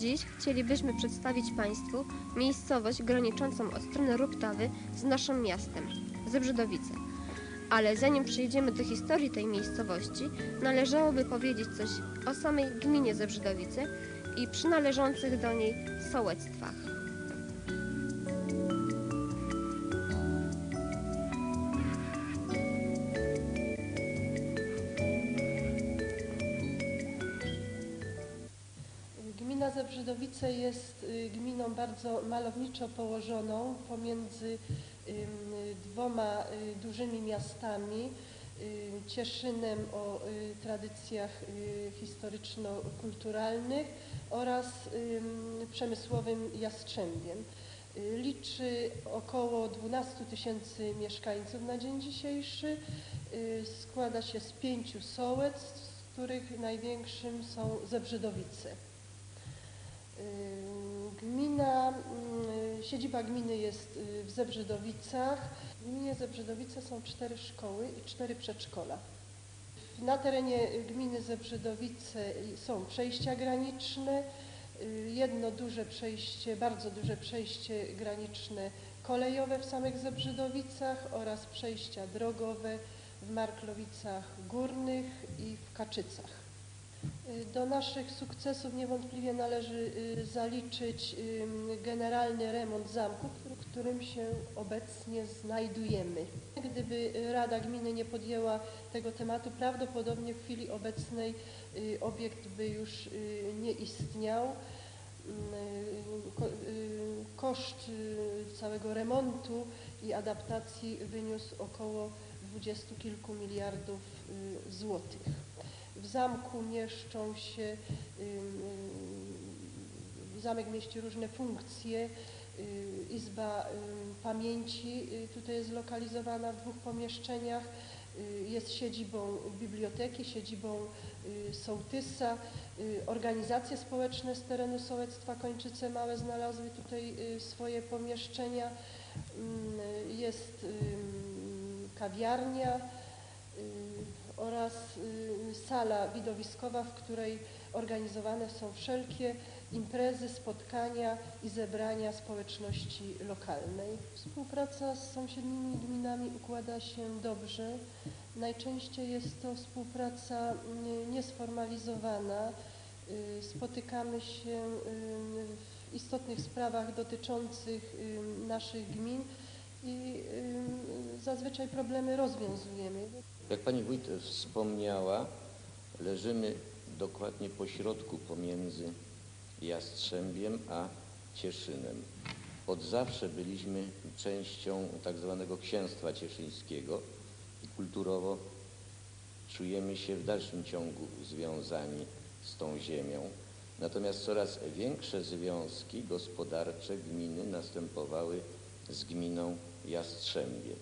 Dziś chcielibyśmy przedstawić Państwu miejscowość graniczącą od strony Ruptawy z naszym miastem, Zebrzydowice. Ale zanim przejdziemy do historii tej miejscowości, należałoby powiedzieć coś o samej gminie Zebrzydowice i przynależących do niej sołectwach. Gmina Zebrzydowice jest y, gminą bardzo malowniczo położoną pomiędzy dwoma y, dużymi miastami, y, Cieszynem o tradycjach historyczno-kulturalnych oraz ym, przemysłowym Jastrzębiem. Liczy około 12 tysięcy mieszkańców na dzień dzisiejszy. Składa się z pięciu sołectw, z których największym są Zebrzydowice. Y, Gmina, y, siedziba gminy jest y, w Zebrzydowicach. W gminie Zebrzydowice są cztery szkoły i cztery przedszkola. Na terenie gminy Zebrzydowice są przejścia graniczne, jedno duże przejście, bardzo duże przejście graniczne kolejowe w samych Zebrzydowicach oraz przejścia drogowe w Marklowicach Górnych i w Kaczycach. Y, Do naszych sukcesów niewątpliwie należy y, zaliczyć generalny remont zamku, w którym się obecnie znajdujemy. Gdyby Rada Gminy nie podjęła tego tematu, prawdopodobnie w chwili obecnej y, obiekt by już nie istniał. Koszt całego remontu i adaptacji wyniósł około dwudziestu kilku miliardów złotych. W zamku mieszczą się, ym, zamek mieści różne funkcje. y, Izba pamięci y, tutaj jest zlokalizowana w dwóch pomieszczeniach. Y, Jest siedzibą biblioteki, siedzibą y, sołtysa. Y, Organizacje społeczne z terenu sołectwa Kończyce Małe znalazły tutaj y, swoje pomieszczenia. Ym, Jest kawiarnia y, oraz y, sala widowiskowa, w której organizowane są wszelkie imprezy, spotkania i zebrania społeczności lokalnej. Współpraca z sąsiednimi gminami układa się dobrze. Najczęściej jest to współpraca y, niesformalizowana. Y, Spotykamy się y, w istotnych sprawach dotyczących y, naszych gmin i y, zazwyczaj problemy rozwiązujemy. Jak pani wójt wspomniała, leżymy dokładnie po środku pomiędzy Jastrzębiem a Cieszynem. Od zawsze byliśmy częścią tak zwanego księstwa cieszyńskiego i kulturowo czujemy się w dalszym ciągu związani z tą ziemią. Natomiast coraz większe związki gospodarcze gminy następowały z gminą Jastrzębie.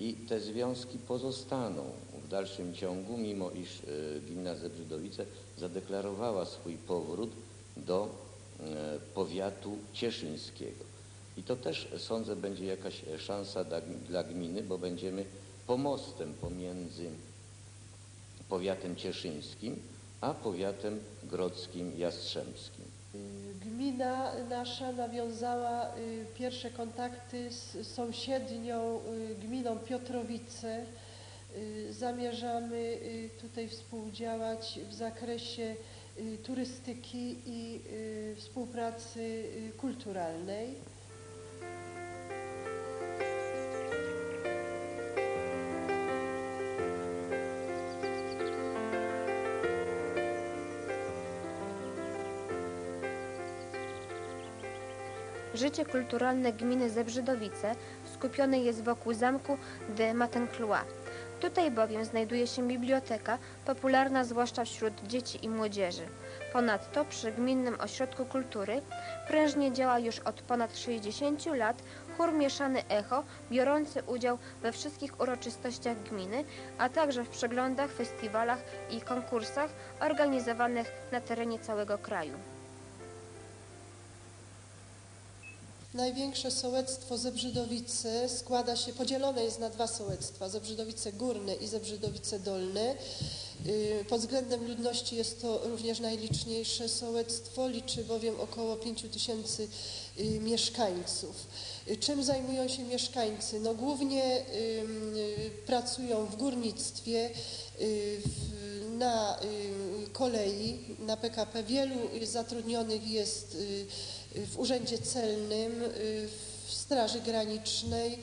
I te związki pozostaną w dalszym ciągu, mimo iż e, gmina Zebrzydowice zadeklarowała swój powrót do e, powiatu cieszyńskiego. I to też sądzę będzie jakaś szansa dla gminy, bo będziemy pomostem pomiędzy powiatem cieszyńskim a powiatem grodzkim jastrzębskim. Y, Gmina nasza nawiązała y, pierwsze kontakty z sąsiednią y, gminą Piotrowice. Zamierzamy tutaj współdziałać w zakresie turystyki i współpracy kulturalnej. Życie kulturalne gminy Zebrzydowice skupione jest wokół zamku de Matenclois. Tutaj bowiem znajduje się biblioteka, popularna zwłaszcza wśród dzieci i młodzieży. Ponadto przy Gminnym Ośrodku Kultury prężnie działa już od ponad 60 lat chór mieszany Echo, biorący udział we wszystkich uroczystościach gminy, a także w przeglądach, festiwalach i konkursach organizowanych na terenie całego kraju. Największe sołectwo Zebrzydowice składa się, podzielone jest na dwa sołectwa, Zebrzydowice Górne i Zebrzydowice Dolne. Y, Pod względem ludności jest to również najliczniejsze sołectwo, liczy bowiem około 5 tysięcy y, mieszkańców. Y, Czym zajmują się mieszkańcy? No głównie pracują w górnictwie, na kolei, na PKP. Wielu zatrudnionych jest w Urzędzie Celnym, y, w Straży Granicznej.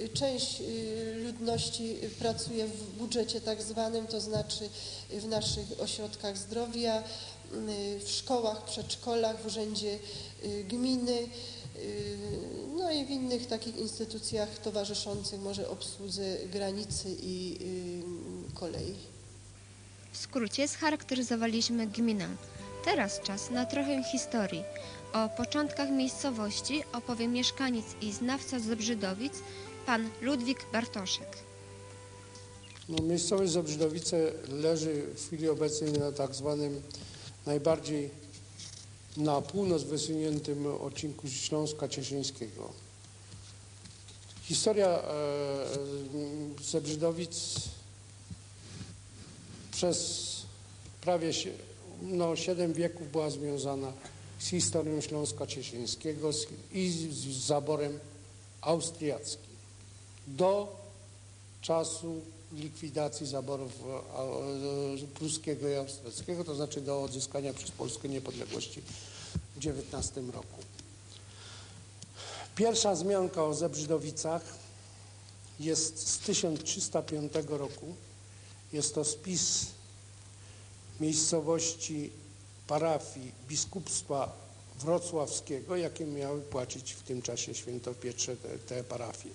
Y, Część y, ludności y, pracuje w budżecie tak zwanym, to znaczy y, w naszych ośrodkach zdrowia, y, w szkołach, przedszkolach, w Urzędzie y, Gminy, y, no i w innych takich instytucjach towarzyszących może obsłudze granicy i y, kolei. W skrócie scharakteryzowaliśmy gminę. Teraz czas na trochę historii. O początkach miejscowości opowie mieszkaniec i znawca Zebrzydowic, pan Ludwik Bartoszek. No, miejscowość Zebrzydowice leży w chwili obecnej na tak zwanym najbardziej na północ wysuniętym odcinku Śląska Cieszyńskiego. Historia e, Zebrzydowic przez prawie no, 7 wieków była związana z historią Śląska Cieszyńskiego i z, zaborem austriackim. Do czasu likwidacji zaborów e, e, pruskiego i austriackiego, to znaczy do odzyskania przez Polskę niepodległości w XIX roku. Pierwsza wzmianka o Zebrzydowicach jest z 1305 roku. Jest to spis miejscowości parafii biskupstwa wrocławskiego, jakie miały płacić w tym czasie świętopietrze te, te parafie.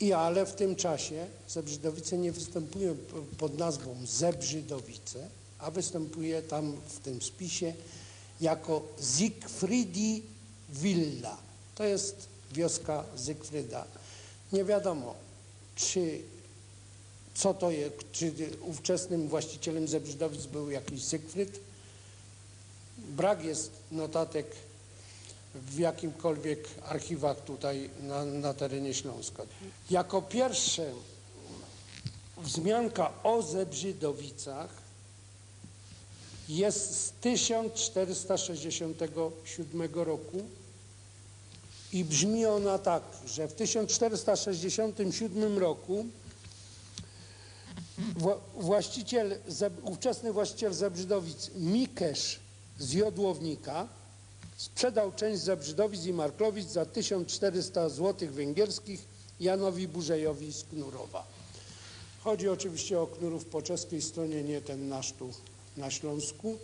I ale w tym czasie Zebrzydowice nie występują pod nazwą Zebrzydowice, a występuje tam w tym spisie jako Siegfriedi Villa. To jest wioska Zygfryda. Nie wiadomo, czy co to jest, czy ówczesnym właścicielem Zebrzydowic był jakiś Zygfryd. Brak jest notatek w jakimkolwiek archiwach tutaj na, na terenie Śląska. Jako pierwsze wzmianka o Zebrzydowicach jest z 1467 roku i brzmi ona tak, że w 1467 roku właściciel, ówczesny właściciel Zebrzydowic Mikesz z Jodłownika sprzedał część Zebrzydowic i Marklowic za 1400 zł węgierskich Janowi Burzejowi z Knurowa. Chodzi oczywiście o Knurów po czeskiej stronie, nie ten nasz tu na Śląsku.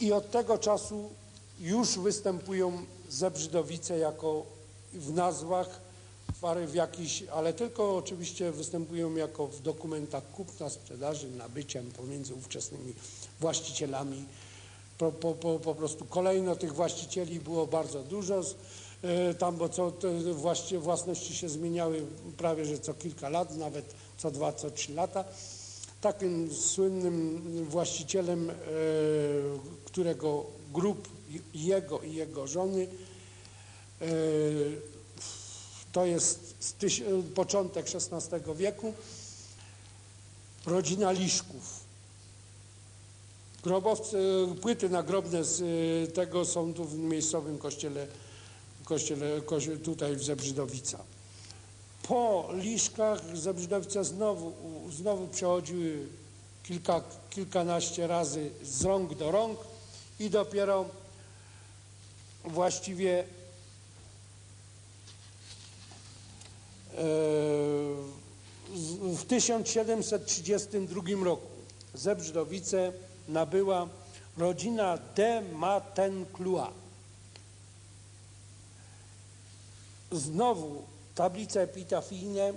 I od tego czasu już występują Zebrzydowice jako w nazwach, w, jakiś, ale tylko oczywiście występują jako w dokumentach kupna, sprzedaży, nabycia pomiędzy ówczesnymi właścicielami. Po, po, po, po prostu kolejno tych właścicieli było bardzo dużo. E, Tam, bo co, te właści, własności się zmieniały prawie, że co kilka lat, nawet co dwa, co trzy lata. Takim słynnym właścicielem, e, którego grup jego i jego żony e, to jest początek XVI wieku, rodzina Liszków. Grobowce, płyty nagrobne z e, tego są tu w miejscowym kościele, kościele kości- tutaj w Zebrzydowicach. Po Liszkach Zebrzydowice znowu, znowu przechodziły kilka, kilkanaście razy z rąk do rąk i dopiero właściwie e, z- w 1732 roku Zebrzydowice nabyła rodzina de Matenclua. Znowu tablice epitafijne